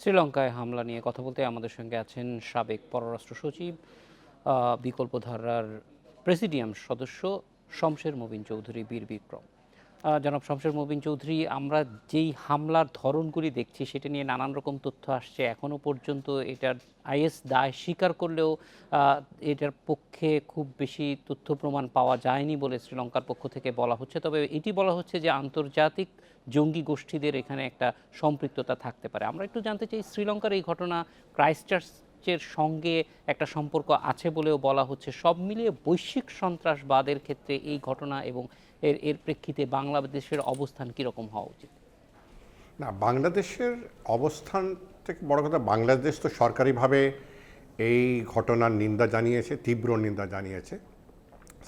শ্রীলঙ্কায় হামলা নিয়ে কথা বলতে আমাদের সঙ্গে আছেন সাবেক পররাষ্ট্র সচিব বিকল্পধারার প্রেসিডিয়াম সদস্য শমশের মোবিন চৌধুরী, বীর বিক্রম। জনাব শমশের মুবিন চৌধুরী, আমরা যেই হামলার ধরনগুলি দেখছি, সেটা নিয়ে নানান রকম তথ্য আসছে। এখনও পর্যন্ত এটার আইএস দায় স্বীকার করলেও এটার পক্ষে খুব বেশি তথ্য প্রমাণ পাওয়া যায়নি বলে শ্রীলঙ্কার পক্ষ থেকে বলা হচ্ছে। তবে এটি বলা হচ্ছে যে, আন্তর্জাতিক জঙ্গি গোষ্ঠীদের এখানে একটা সম্পৃক্ততা থাকতে পারে। আমরা একটু জানতে চাই, শ্রীলঙ্কার এই ঘটনা ক্রাইস্টচার্চের সঙ্গে একটা সম্পর্ক আছে বলেও বলা হচ্ছে। সব মিলিয়ে বৈশ্বিক সন্ত্রাসবাদের ক্ষেত্রে এই ঘটনা এবং এর এর প্রেক্ষিতে বাংলাদেশের অবস্থান কীরকম হওয়া উচিত? না, বাংলাদেশের অবস্থান থেকে বড় কথা, বাংলাদেশ তো সরকারিভাবে এই ঘটনার নিন্দা জানিয়েছে, তীব্র নিন্দা জানিয়েছে।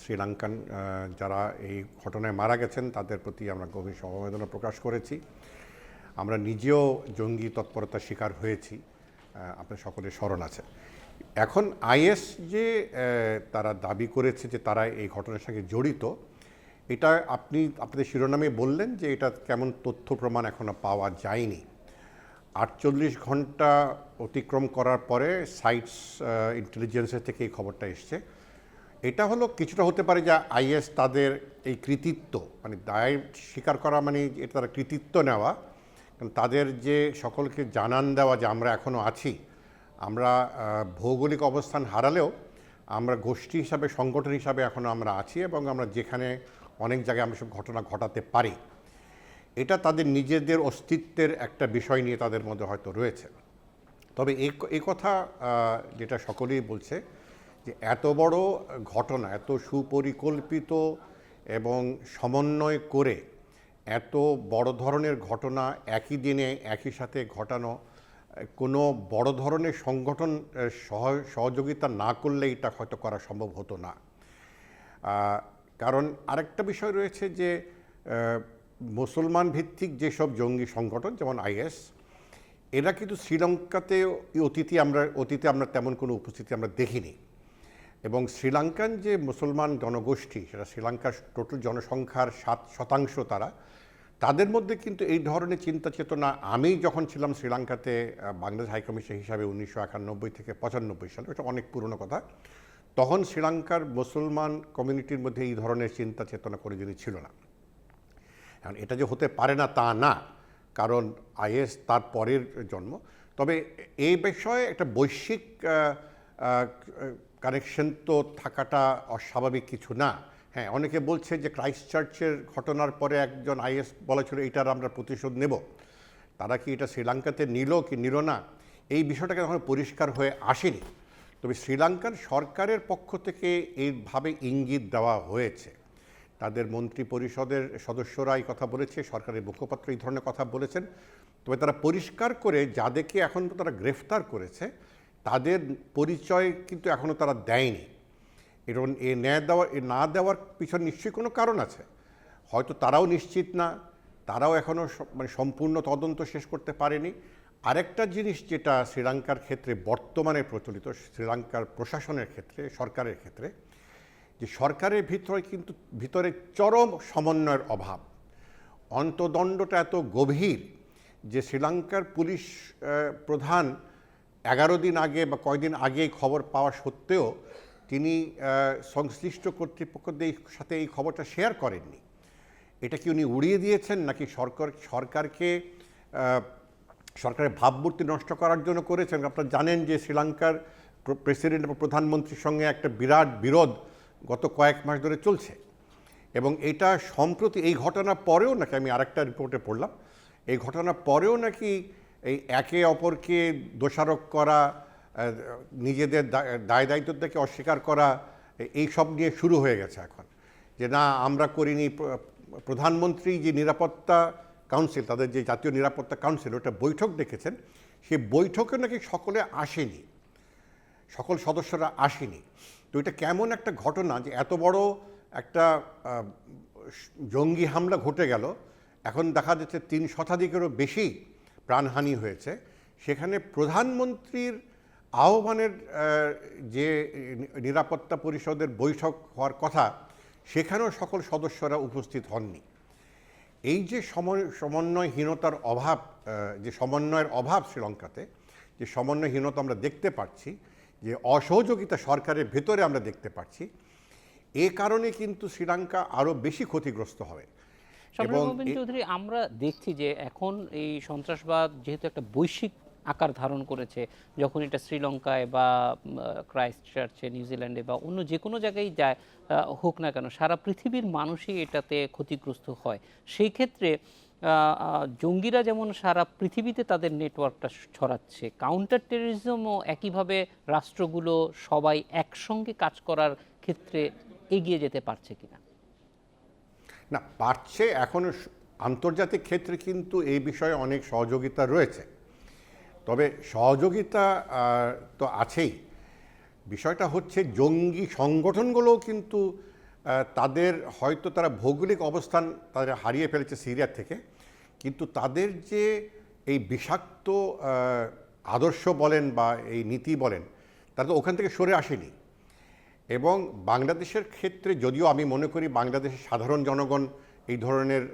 শ্রীলঙ্কান যারা এই ঘটনায় মারা গেছেন, তাদের প্রতি আমরা গভীর সমবেদনা প্রকাশ করেছি। আমরা নিজেও জঙ্গি তৎপরতার শিকার হয়েছি। আপনার সকলের স্মরণ আছে। এখন আইএস যে তারা দাবি করেছে যে তারা এই ঘটনার সঙ্গে জড়িত এটা আপনি, আপনাদের শিরোনামে বললেন যে এটা কেমন তথ্য প্রমাণ এখনও পাওয়া যায়নি। আটচল্লিশ ঘণ্টা অতিক্রম করার পরে সাইটস ইন্টেলিজেন্সের থেকে এই খবরটা এসছে। এটা হলো কিছুটা হতে পারে যে আইএস তাদের এই কৃতিত্ব মানে দায় স্বীকার করা মানে এটা তারা কৃতিত্ব নেওয়া। কারণ তাদের যে সকলকে জানান দেওয়া যে আমরা এখনও আছি, আমরা ভৌগোলিক অবস্থান হারালেও আমরা গোষ্ঠী হিসাবে, সংগঠন হিসাবে এখনও আমরা আছি এবং আমরা যেখানে অনেক জায়গায় আমরা সব ঘটনা ঘটাতে পারি। এটা তাদের নিজেদের অস্তিত্বের একটা বিষয় নিয়ে তাদের মধ্যে হয়তো রয়েছে। তবে এই কথা যেটা সকলেই বলছে যে এত বড় ঘটনা, এত সুপরিকল্পিত এবং সমন্বয় করে এত বড় ধরনের ঘটনা একই দিনে একই সাথে ঘটানো, কোনো বড় ধরনের সংগঠন সহ- সহযোগিতা না করলে এটা হয়তো করা সম্ভব হতো না। কারণ আরেকটা বিষয় রয়েছে যে মুসলমান ভিত্তিক যেসব জঙ্গি সংগঠন, যেমন আইএস, এরা কিন্তু শ্রীলঙ্কাতে অতীতে আমরা অতীতে আমরা তেমন কোনো উপস্থিতি আমরা দেখিনি। এবং শ্রীলঙ্কান যে মুসলমান জনগোষ্ঠী, সেটা শ্রীলঙ্কার টোটাল জনসংখ্যার সাত শতাংশ তারা, তাদের মধ্যে কিন্তু এই ধরনের চিন্তা চেতনা আমি যখন ছিলাম শ্রীলঙ্কাতে বাংলাদেশ হাইকমিশন হিসাবে উনিশশো একানব্বই থেকে পঁচানব্বই সালে এটা অনেক পুরনো কথা তখন শ্রীলঙ্কার মুসলমান কমিউনিটির মধ্যে এই ধরনের চিন্তা চেতনা করে যদি ছিল না। এখন এটা যে হতে পারে না তা না, কারণ আইএস তার পরের জন্ম। তবে এই বিষয়ে একটা বৈশ্বিক কানেকশন তো থাকাটা অস্বাভাবিক কিছু না। হ্যাঁ অনেকে বলছে যে ক্রাইস্ট চার্চের ঘটনার পরে একজন আইএস বলা ছিল এটার আমরা প্রতিশোধ নেব। তারা কি এটা শ্রীলঙ্কাতে নিল কি নিল না? এই বিষয়টাকে এখন পরিষ্কার হয়ে আসেনি। তবে শ্রীলঙ্কার সরকারের পক্ষ থেকে এইভাবে ইঙ্গিত দেওয়া হয়েছে। তাদের মন্ত্রী পরিষদের সদস্যরা এই কথা বলেছে, সরকারের মুখপাত্র এই ধরনের কথা বলেছেন। তবে তারা পরিষ্কার করে যাদেরকে এখন তারা গ্রেফতার করেছে, তাদের পরিচয় কিন্তু এখনও তারা দেয়নি। এবং এ ন্যায় দেওয়া, এ না দেওয়ার পিছনে নিশ্চয়ই কোনো কারণ আছে। হয়তো তারাও নিশ্চিত না, তারাও এখনও মানে সম্পূর্ণ তদন্ত শেষ করতে পারেনি। আরেকটা জিনিস যেটা শ্রীলঙ্কার ক্ষেত্রে বর্তমানে প্রচলিত, শ্রীলঙ্কার প্রশাসনের ক্ষেত্রে, সরকারের ক্ষেত্রে, যে সরকারের ভিতরে কিন্তু, ভিতরে চরম সমন্বয়ের অভাব। অন্তদণ্ডটা এত গভীর যে শ্রীলঙ্কার পুলিশ প্রধান এগারো দিন আগে বা কয়দিন আগে খবর পাওয়া সত্ত্বেও তিনি সংশ্লিষ্ট কর্তৃপক্ষদের সাথে এই খবরটা শেয়ার করেননি। এটা কি উনি উড়িয়ে দিয়েছেন নাকি সরকার, সরকারকে সরকারের ভাবমূর্তি নষ্ট করার জন্য করেছেন। আপনারা জানেন যে শ্রীলঙ্কার প্রেসিডেন্ট এবং প্রধানমন্ত্রীর সঙ্গে একটা বিরাট বিরোধ গত কয়েক মাস ধরে চলছে। এবং এটা সম্প্রতি এই ঘটনা পরেও নাকি আমি আরেকটা রিপোর্টে পড়লাম, এই ঘটনার পরেও নাকি এই একে অপরকে দোষারোপ করা নিজেদের দায় দায়িত্ব থেকে অস্বীকার করা, এই সব নিয়ে শুরু হয়ে গেছে এখন। যে না, আমরা করিনি প্রধানমন্ত্রী যে নিরাপত্তা কাউন্সিল, তাদের যে জাতীয় নিরাপত্তা কাউন্সিল, ওটা বৈঠক ডেকেছেন। সেই বৈঠকে নাকি সকলে আসেনি। সকল সদস্যরা আসেনি। তো এটা কেমন একটা ঘটনা যে এত বড় একটা জঙ্গি হামলা ঘটে গেল। এখন দেখা যাচ্ছে তিন শতাধিকেরও বেশি প্রাণহানি হয়েছে। সেখানে প্রধানমন্ত্রীর আহ্বানের যে নিরাপত্তা পরিষদের বৈঠক হওয়ার কথা, সেখানেও সকল সদস্যরা উপস্থিত হননি। এই যে সমন্বয়হীনতার অভাব যে সমন্বয়ের অভাব শ্রীলঙ্কাতে যে সমন্বয়হীনতা আমরা দেখতে পাচ্ছি যে অসহযোগিতা সরকারের ভেতরে আমরা দেখতে পাচ্ছি এ কারণে কিন্তু শ্রীলঙ্কা আরও বেশি ক্ষতিগ্রস্ত হবে। চৌধুরী আমরা দেখছি যে এখন এই সন্ত্রাসবাদ যেহেতু একটা বৈশ্বিক আকার ধারণ করেছে। যখন এটা শ্রীলঙ্কায় বা ক্রাইস্ট চার্চে, নিউজিল্যান্ডে বা অন্য যে কোনো জায়গায় যায় হোক না কেন, সারা পৃথিবীর মানুষই এটাতে ক্ষতিগ্রস্ত হয়। সেই ক্ষেত্রে জঙ্গিরা যেমন সারা পৃথিবীতে তাদের নেটওয়ার্কটা ছড়াচ্ছে কাউন্টার টেরোরিজমও একইভাবে রাষ্ট্রগুলো সবাই একসঙ্গে কাজ করার ক্ষেত্রে এগিয়ে যেতে পারছে কিনা? না, পারছে এখন আন্তর্জাতিক ক্ষেত্রে কিন্তু এই বিষয়ে অনেক সহযোগিতা রয়েছে। তবে সহযোগিতা তো আছেই। বিষয়টা হচ্ছে জঙ্গি সংগঠনগুলোও কিন্তু তাদের হয়তো তারা ভৌগোলিক অবস্থান তাদের হারিয়ে ফেলেছে সিরিয়া থেকে, কিন্তু তাদের যে এই বিষাক্ত আদর্শ বলেন বা এই নীতি বলেন, তারা তো ওখান থেকে সরে আসেনি। এবং বাংলাদেশের ক্ষেত্রে যদিও আমি মনে করি বাংলাদেশের সাধারণ জনগণ এই ধরনের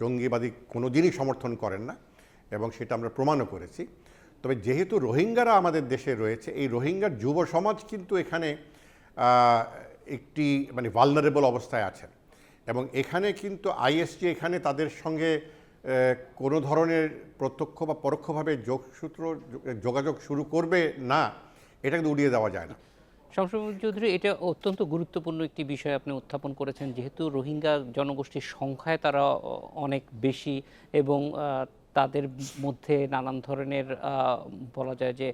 জঙ্গিবাদী কোনো দিনই সমর্থন করেন না, এবং সেটা আমরা প্রমাণও করেছি। তবে যেহেতু রোহিঙ্গারা আমাদের দেশে রয়েছে, এই রোহিঙ্গার যুব সমাজ কিন্তু এখানে একটি মানে ভালনারেবল অবস্থায় আছেন। এবং এখানে কিন্তু আইএসজি এখানে তাদের সঙ্গে কোনো ধরনের প্রত্যক্ষ বা পরোক্ষভাবে যোগসূত্র, যোগাযোগ শুরু করবে না, এটা কিন্তু উড়িয়ে দেওয়া যায় না। শামসুর চৌধুরী, এটা অত্যন্ত গুরুত্বপূর্ণ একটি বিষয় আপনি উত্থাপন করেছেন। যেহেতু রোহিঙ্গা জনগোষ্ঠীর সংখ্যায় তারা অনেক বেশি এবং তাদের মধ্যে নানান ধরনের বলা যায় যে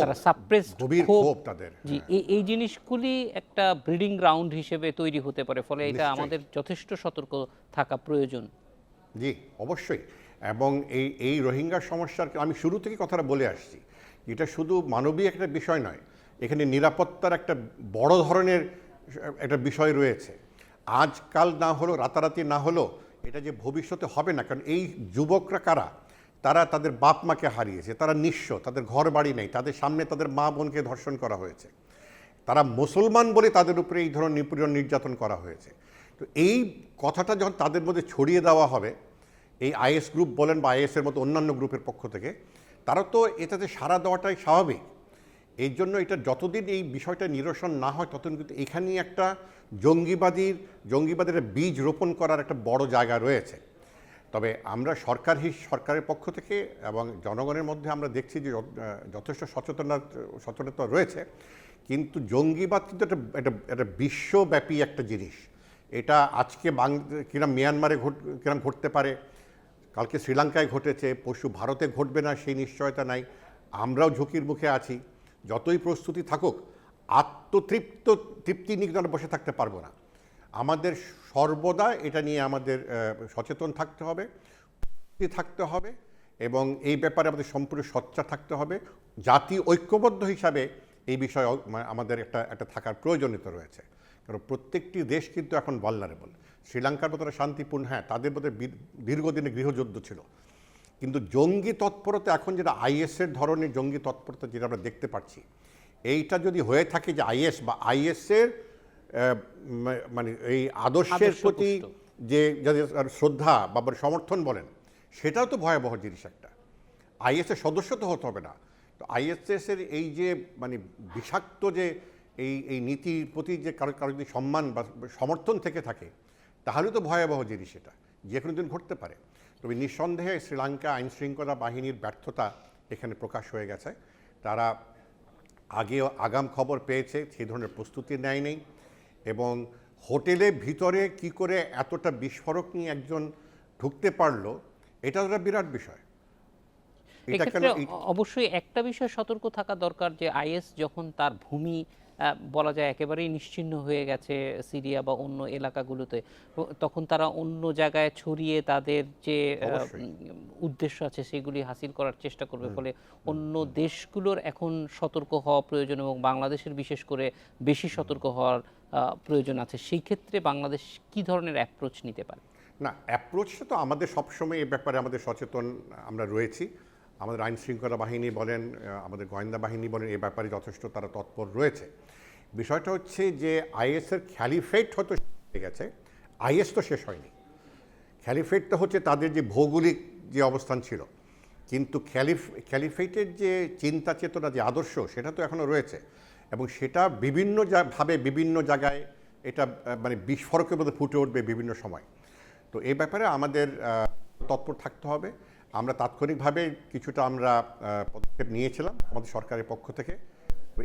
তারা সাপ্রেস ক্ষোভ। তাদের, জি এই- এই জিনিসগুলি একটা ব্রিডিং গ্রাউন্ড হিসেবে তৈরি হতে পারে ফলে এটা আমাদের যথেষ্ট সতর্ক থাকা প্রয়োজন। জি অবশ্যই। এবং এই এই রোহিঙ্গা সমস্যার আমি শুরু থেকে কথাটা বলে আসছি এটা শুধু মানবিক একটা বিষয় নয় এখানে নিরাপত্তার একটা বড় ধরনের একটা বিষয় রয়েছে। আজকাল না হলো রাতারাতি না হলো এটা যে ভবিষ্যতে হবে না, কারণ এই যুবকরা কারা? তারা তাদের বাপ মাকে হারিয়েছে, তারা নিঃস্ব, তাদের ঘর বাড়ি নেই, তাদের সামনে তাদের মা বোনকে ধর্ষণ করা হয়েছে। তারা মুসলমান বলে তাদের উপরে এই ধরনের নিপীড়ন নির্যাতন করা হয়েছে। তো এই কথাটা যখন তাদের মধ্যে ছড়িয়ে দেওয়া হবে, এই আইএস গ্রুপ বলেন বা আইএসের মতো অন্যান্য গ্রুপের পক্ষ থেকে, তারা তো এটাতে সাড়া দেওয়াটাই স্বাভাবিক। এই জন্য এটা যতদিন এই বিষয়টা নিরসন না হয়, ততদিন কিন্তু এখানেই একটা জঙ্গিবাদীর, জঙ্গিবাদের বীজ রোপণ করার একটা বড় জায়গা রয়েছে। তবে আমরা সরকার সরকারের পক্ষ থেকে এবং জনগণের মধ্যে আমরা দেখছি যে যথেষ্ট সচেতনতা সচেতনতা রয়েছে, কিন্তু জঙ্গিবাদ কিন্তু একটা একটা একটা বিশ্বব্যাপী একটা জিনিস। এটা আজকে বাং, কিরম মিয়ানমারে ঘট, কিরম ঘটতে পারে, কালকে শ্রীলঙ্কায় ঘটেছে পশু ভারতে ঘটবে না, সেই নিশ্চয়তা নাই। আমরাও ঝুঁকির মুখে আছি। যতই প্রস্তুতি থাকুক, আত্মতৃপ্ত, তৃপ্তি নিয়ে বসে থাকতে পারব না। আমাদের সর্বদা এটা নিয়ে আমাদের সচেতন থাকতে হবে থাকতে হবে এবং এই ব্যাপারে আমাদের সম্পূর্ণ সচ্চা থাকতে হবে। জাতি ঐক্যবদ্ধ হিসাবে এই বিষয়ে আমাদের একটা একটা থাকার প্রয়োজনীয়তা রয়েছে। কারণ প্রত্যেকটি দেশ কিন্তু এখন ভালনারেবল শ্রীলঙ্কার মতো শান্তিপূর্ণ হ্যাঁ তাদের মধ্যে দীর্ঘদিনের গৃহযুদ্ধ ছিল। কিন্তু জঙ্গি তৎপরতা এখন যেটা আইএসের ধরনের জঙ্গি তৎপরতা যেটা আমরা দেখতে পাচ্ছি এইটা যদি হয়ে থাকে যে আইএস বা আইএসের মানে এই আদর্শের প্রতি যে যাদের শ্রদ্ধা বা সমর্থন বলেন সেটাও তো ভয়াবহ জিনিস একটা। আইএসের সদস্য তো হতে হবে না। তো আইএসএসের এই যে মানে বিষাক্ত যে এই এই নীতির প্রতি যে কারও কারও যদি সম্মান বা সমর্থন থেকে থাকে তাহলে তো ভয়াবহ জিনিস এটা যে কোনো দিন ঘটতে পারে। তবে নিঃসন্দেহে শ্রীলঙ্কা আইন শৃঙ্খলা বাহিনীর ব্যর্থতা এখানে প্রকাশ হয়ে গেছে। তারা আগেও আগাম খবর পেয়েছে সেই ধরনের প্রস্তুতি নেয়নি এবং হোটেলের ভিতরে কি করে এতটা বিস্ফোরক নিয়ে একজন ঢুকতে পারল এটা একটা বিরাট বিষয়। অবশ্যই একটা বিষয় সতর্ক থাকা দরকার যে আইএস যখন তার ভূমি বলা যায় একেবারেই নিশ্চিহ্ন হয়ে গেছে সিরিয়া বা অন্য এলাকাগুলোতে। তখন তারা অন্য জায়গায় ছড়িয়ে তাদের যে উদ্দেশ্য আছে সেগুলি হাসিল করার চেষ্টা করবে। ফলে অন্য দেশগুলোর এখন সতর্ক হওয়া প্রয়োজন এবং বাংলাদেশের বিশেষ করে বেশি সতর্ক হওয়ার প্রয়োজন আছে। সেই ক্ষেত্রে বাংলাদেশ কি ধরনের অ্যাপ্রোচ নিতে পারে? না অ্যাপ্রোচটা তো আমাদের সবসময় এ ব্যাপারে আমাদের সচেতন আমরা রয়েছি। আমাদের আইন শৃঙ্খলা বাহিনী বলেন আমাদের গোয়েন্দা বাহিনী বলেন, এ ব্যাপারে যথেষ্ট তারা তৎপর রয়েছে। বিষয়টা হচ্ছে যে আইএসের খ্যালিফেট হয়তো হয়ে গেছে, আইএস তো শেষ হয়নি। খ্যালিফেটটা হচ্ছে তাদের যে ভৌগোলিক যে অবস্থান ছিল, কিন্তু খ্যালিফ, খ্যালিফেটের যে চিন্তা চেতনা, যে আদর্শ, সেটা তো এখনও রয়েছে। এবং সেটা বিভিন্ন ভাবে বিভিন্ন জায়গায় এটা মানে বিস্ফোরকের মধ্যে ফুটে উঠবে বিভিন্ন সময়। তো এই ব্যাপারে আমাদের তৎপর থাকতে হবে। আমরা তাৎক্ষণিকভাবে কিছুটা আমরা পদক্ষেপ নিয়েছিলাম আমাদের সরকারের পক্ষ থেকে।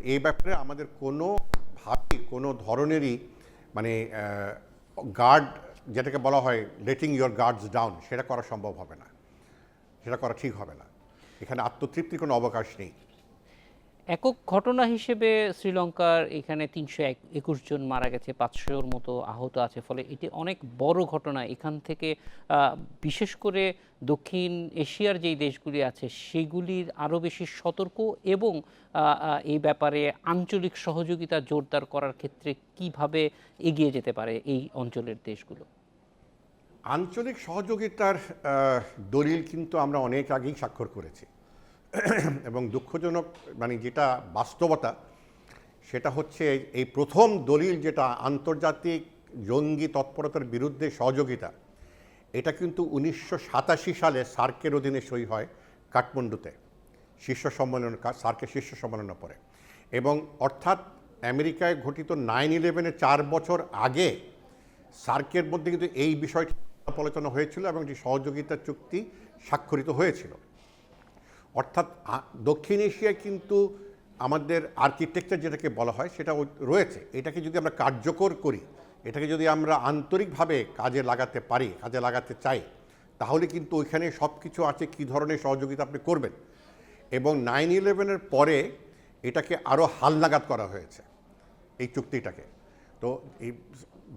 এই ব্যাপারে আমাদের কোনো ভাবে কোনো ধরনেরই মানে গার্ড যেটাকে বলা হয় লেটিং ইয়োর গার্ডস ডাউন সেটা করা সম্ভব হবে না। সেটা করা ঠিক হবে না। এখানে আত্মতৃপ্তির কোনো অবকাশ নেই। একক ঘটনা হিসেবে শ্রীলঙ্কার এখানে তিনশো একুশ জন মারা গেছে, পাঁচশোর মতো আহত আছে। ফলে এটি অনেক বড় ঘটনা। এখান থেকে বিশেষ করে দক্ষিণ এশিয়ার যেই দেশগুলি আছে, সেগুলির আরও বেশি সতর্ক এবং এই ব্যাপারে আঞ্চলিক সহযোগিতা জোরদার করার ক্ষেত্রে কীভাবে এগিয়ে যেতে পারে এই অঞ্চলের দেশগুলো? আঞ্চলিক সহযোগিতার দলিল কিন্তু আমরা অনেক আগেই স্বাক্ষর করেছি। এবং দুঃখজনক মানে যেটা বাস্তবতা, সেটা হচ্ছে এই প্রথম দলিল যেটা আন্তর্জাতিক জঙ্গি তৎপরতার বিরুদ্ধে সহযোগিতা, এটা কিন্তু উনিশশো সাতাশি সালে সার্কের অধীনে সই হয় কাঠমান্ডুতে, শীর্ষ সম্মেলন, সার্কের শীর্ষ সম্মেলনের পরে। এবং অর্থাৎ আমেরিকায় ঘটিত নাইন ইলেভেনের চার বছর আগে সার্কের মধ্যে কিন্তু এই বিষয়টি আলোচনা হয়েছিল এবং একটি সহযোগিতা চুক্তি স্বাক্ষরিত হয়েছিল। অর্থাৎ দক্ষিণ এশিয়ায় কিন্তু আমাদের আর্কিটেকচার যেটাকে বলা হয়, সেটা রয়েছে। এটাকে যদি আমরা কার্যকর করি, এটাকে যদি আমরা আন্তরিকভাবে কাজে লাগাতে পারি, কাজে লাগাতে চাই, তাহলে কিন্তু ওইখানে সব কিছু আছে, কী ধরনের সহযোগিতা আপনি করবেন। এবং নাইন ইলেভেনের পরে এটাকে আরও হালনাগাদ করা হয়েছে, এই চুক্তিটাকে। তো এই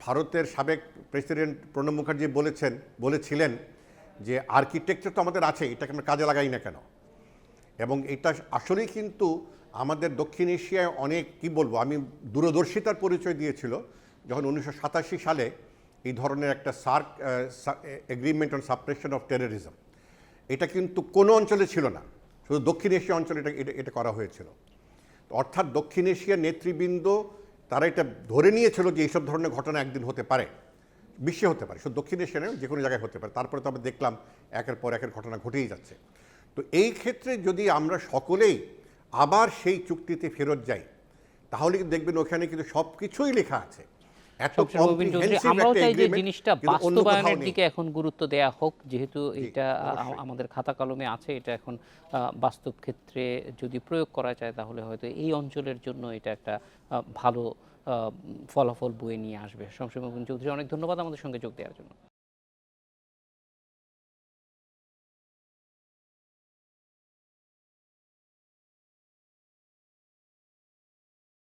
ভারতের সাবেক প্রেসিডেন্ট প্রণব মুখার্জি বলেছেন, বলেছিলেন যে আর্কিটেকচার তো আমাদের আছে, এটাকে আমরা কাজে লাগাই না কেন? এবং এটা আসলেই কিন্তু আমাদের দক্ষিণ এশিয়ায় অনেক, কি বলব, আমি দূরদর্শিতার পরিচয় দিয়েছিল যখন উনিশশো সাতাশি সালে এই ধরনের একটা SAARC agreement on suppression of terrorism এটা কিন্তু কোনো অঞ্চলে ছিল না, শুধু দক্ষিণ এশিয়া অঞ্চলে এটা, এটা- এটা করা হয়েছিল। অর্থাৎ দক্ষিণ এশিয়ার নেতৃবৃন্দ, তারা এটা ধরে নিয়েছিল যে এইসব ধরনের ঘটনা একদিন হতে পারে, বিশ্বে হতে পারে, শুধু দক্ষিণ এশিয়া নয়, যে কোনো জায়গায় হতে পারে। তারপরে তো আমরা দেখলাম একের পর একের ঘটনা ঘটেই যাচ্ছে। তো এই ক্ষেত্রে যদি আমরা সকলেই আবার সেই চুক্তিতে ফেরত যাই তাহলে দেখবেন ওখানে কিন্তু সব কিছুই লেখা আছে। আমরাও চাই যে জিনিসটা বাস্তবায়নের দিকে এখন গুরুত্ব দেয়া হোক যেহেতু এটা আমাদের খাতা কলমে আছে এটা এখন বাস্তব ক্ষেত্রে যদি প্রয়োগ করা যায় তাহলে হয়তো এই অঞ্চলের জন্য এটা একটা ভালো ফলাফল বয়ে নিয়ে আসবে। শমশের চৌধুরী অনেক ধন্যবাদ আমাদের সঙ্গে যোগ দেওয়ার জন্য।